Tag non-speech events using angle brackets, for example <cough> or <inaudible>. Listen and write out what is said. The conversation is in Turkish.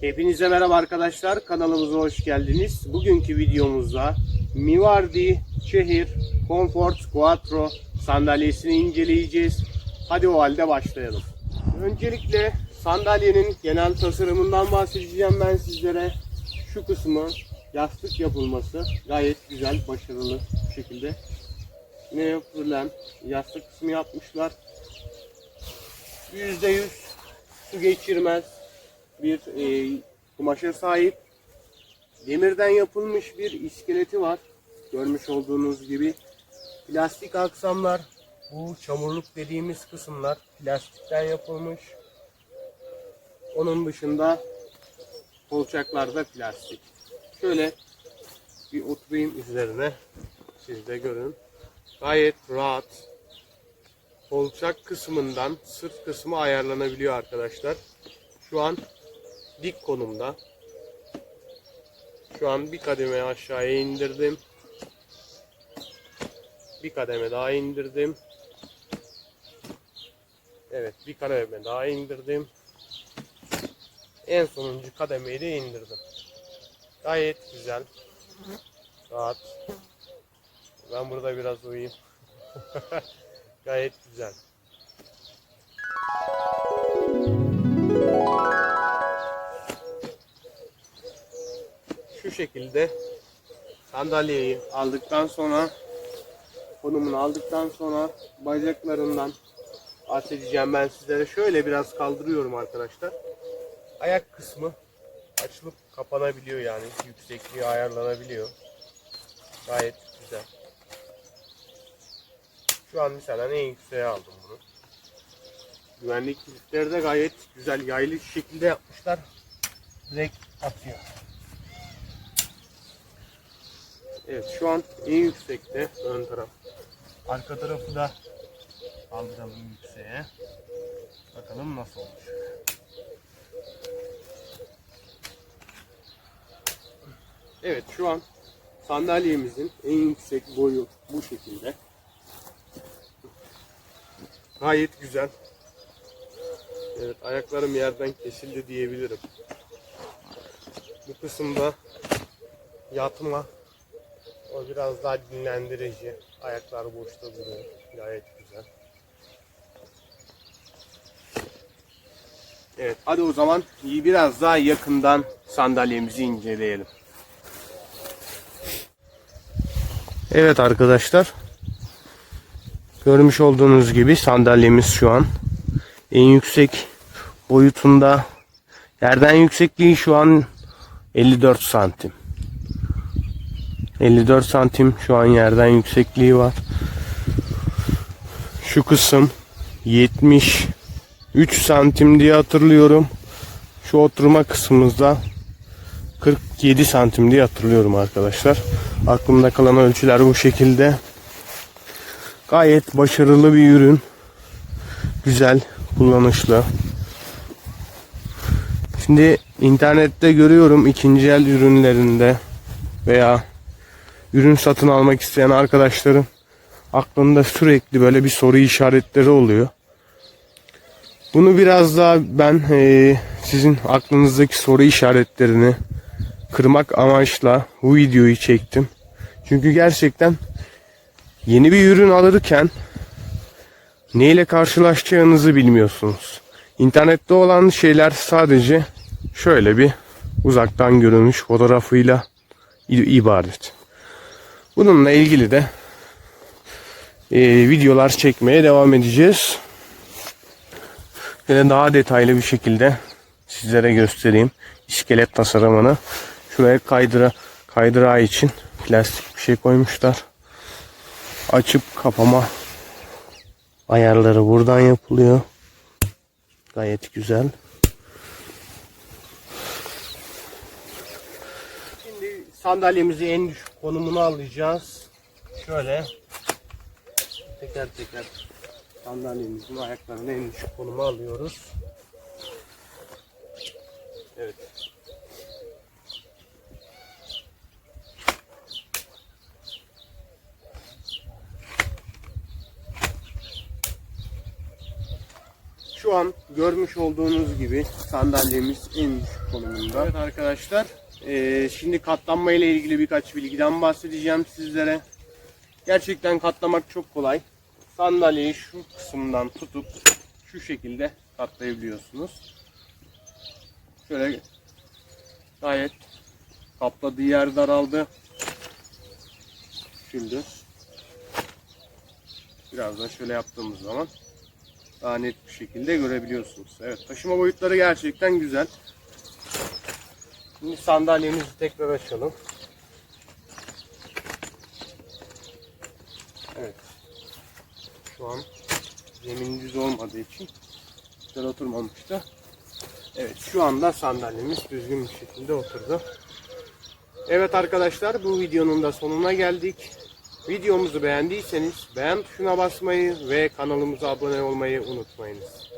Hepinize merhaba arkadaşlar. Kanalımıza hoş geldiniz. Bugünkü videomuzda Mivardi Şehir Comfort Quattro sandalyesini inceleyeceğiz. Hadi o halde başlayalım. Öncelikle sandalyenin genel tasarımından bahsedeceğim ben sizlere. Şu kısmı yastık yapılması gayet güzel, başarılı bir şekilde. Yine fırlan yastık kısmı yapmışlar. %100 su geçirmez bir e, kumaşa sahip. Demirden yapılmış bir iskeleti var. Görmüş olduğunuz gibi. Plastik aksamlar. Bu çamurluk dediğimiz kısımlar plastikten yapılmış. Onun dışında kolçaklar da plastik. Şöyle bir oturayım üzerine. Siz de görün. Gayet rahat. Kolçak kısmından sırt kısmı ayarlanabiliyor arkadaşlar. Şu an dik konumda. Şu an bir kademe aşağıya indirdim. Bir kademe daha indirdim. Evet bir kademe daha indirdim. En sonuncu kademeyi de indirdim. Gayet güzel. Rahat. Ben burada biraz uyuyayım. <laughs> Gayet güzel. Şekilde sandalyeyi aldıktan sonra konumunu aldıktan sonra bacaklarından bahsedeceğim ben sizlere. Şöyle biraz kaldırıyorum arkadaşlar. Ayak kısmı açılıp kapanabiliyor yani. Yüksekliği ayarlanabiliyor. Gayet güzel. Şu an mesela en yükseğe aldım bunu. Güvenlik kilitleri de gayet güzel yaylı şekilde yapmışlar. Direkt atıyor. Evet şu an en yüksekte ön taraf. Arka tarafı da kaldıralım yükseğe. Bakalım nasıl olmuş. Evet şu an sandalyemizin en yüksek boyu bu şekilde. Gayet güzel. Evet ayaklarım yerden kesildi diyebilirim. Bu kısımda yatma o biraz daha dinlendirici. Ayaklar boşta duruyor. Gayet güzel. Evet hadi o zaman iyi biraz daha yakından sandalyemizi inceleyelim. Evet arkadaşlar. Görmüş olduğunuz gibi sandalyemiz şu an en yüksek boyutunda. Yerden yüksekliği şu an 54 santim. 54 santim şu an yerden yüksekliği var. Şu kısım 73 santim diye hatırlıyorum. Şu oturma kısmımızda 47 santim diye hatırlıyorum arkadaşlar. Aklımda kalan ölçüler bu şekilde. Gayet başarılı bir ürün. Güzel, kullanışlı. Şimdi internette görüyorum ikinci el ürünlerinde veya ürün satın almak isteyen arkadaşların aklında sürekli böyle bir soru işaretleri oluyor. Bunu biraz daha ben eee, sizin aklınızdaki soru işaretlerini kırmak amaçla bu videoyu çektim. Çünkü gerçekten yeni bir ürün alırken neyle karşılaşacağınızı bilmiyorsunuz. İnternette olan şeyler sadece şöyle bir uzaktan görünmüş fotoğrafıyla ibaret. Bununla ilgili de e, videolar çekmeye devam edeceğiz. Ve daha detaylı bir şekilde sizlere göstereyim iskelet tasarımını. Şuraya kaydıra kaydırağı için plastik bir şey koymuşlar. Açıp kapama ayarları buradan yapılıyor. Gayet güzel. Şimdi sandalyemizi en düşük konumuna alacağız. Şöyle teker teker sandalyemizin ayaklarını en düşük konuma alıyoruz. Evet. Şu an görmüş olduğunuz gibi sandalyemiz en düşük konumunda. Evet arkadaşlar eee, şimdi katlanma ile ilgili birkaç bilgiden bahsedeceğim sizlere. Gerçekten katlamak çok kolay. Sandalyeyi şu kısımdan tutup şu şekilde katlayabiliyorsunuz. Şöyle gayet kapladığı yer daraldı. Şimdi biraz da şöyle yaptığımız zaman daha net bir şekilde görebiliyorsunuz. Evet taşıma boyutları gerçekten güzel. Şimdi sandalyemizi tekrar açalım. Evet. Şu an zemin düz olmadığı için güzel oturmamıştı. Evet şu anda sandalyemiz düzgün bir şekilde oturdu. Evet arkadaşlar bu videonun da sonuna geldik. Videomuzu beğendiyseniz beğen tuşuna basmayı ve kanalımıza abone olmayı unutmayınız.